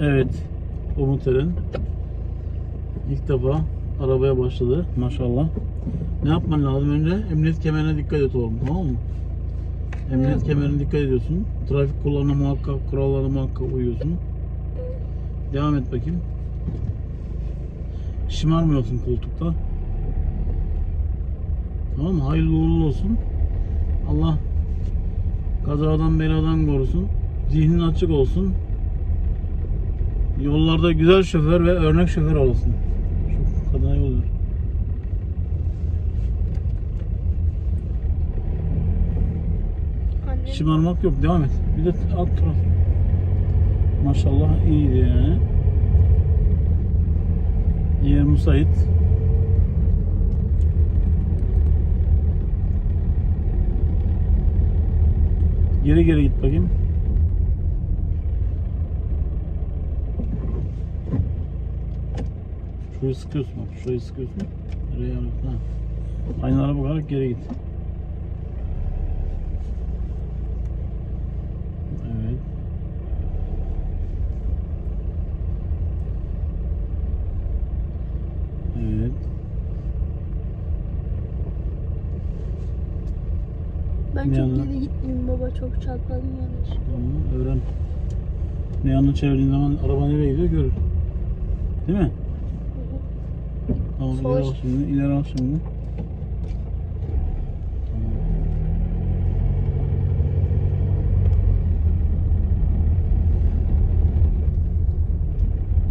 Evet. Umut Eren ilk defa arabaya başladı maşallah. Ne yapman lazım önce? Emniyet kemerine dikkat et oğlum tamam mı? Emniyet Evet. kemerine dikkat ediyorsun. Trafik kurallarına muhakkak, kurallarına muhakkak uyuyorsun. Devam et bakayım. Şımarmıyorsun koltukta. Tamam mı? Hayırlı uğurlu olsun. Allah kazadan beladan korusun. Zihnin açık olsun. Yollarda güzel şoför ve örnek şoför olasın. Şu kadına yol ver. Şımarmak yok. Devam et. Bir de alt taraf. Maşallah iyiydi yani. Yer müsait. Geri geri git bakayım. Şurayı sıkıyorsun bak. Şurayı sıkıyorsun. Nereye yanıyor? Ha. Aynalara bakarak geri git. Evet. Evet. ben Ne çok yana? geri gitmeyeyim baba çok çarpalım yanlış. Tamam, öğren. Ne yanına çevirdiğin zaman araba nereye gidiyor görür. Değil mi? Sol. ileri al şimdi. ileri al şimdi.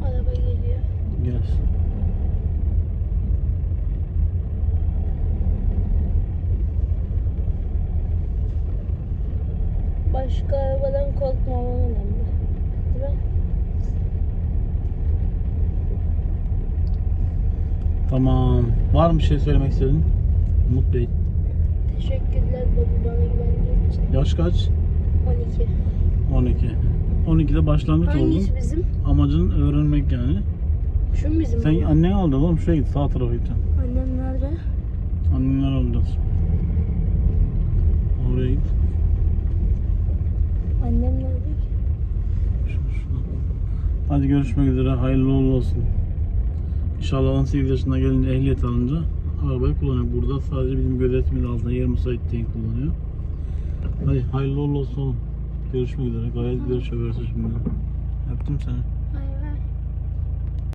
Araba geliyor. Gelsin. Başka arabadan korkmamam önemli. Değil mi? Tamam. Var mı bir şey söylemek istedin? Umut Bey. Teşekkürler baba bana güvendiğin için. Yaş kaç? 12. 12. 12'de başlangıç oldun. Hangisi bizim? Amacın öğrenmek yani. Şu mu bizim Sen baba? annen aldı oğlum şuraya git sağ tarafa gideceksin. Annem nerede? Annenler alacağız. Oraya git. Annem nerede? Şu- şuna. Hadi görüşmek üzere. Hayırlı uğurlu olsun. İnşallah 18 yaşına gelince ehliyet alınca arabayı kullanıyor. Burada sadece bizim gözetimin altında yer müsait değil kullanıyor. Hadi hayırlı olsun. Görüşmek üzere. Gayet güzel şoförsün şimdi. Öptüm seni.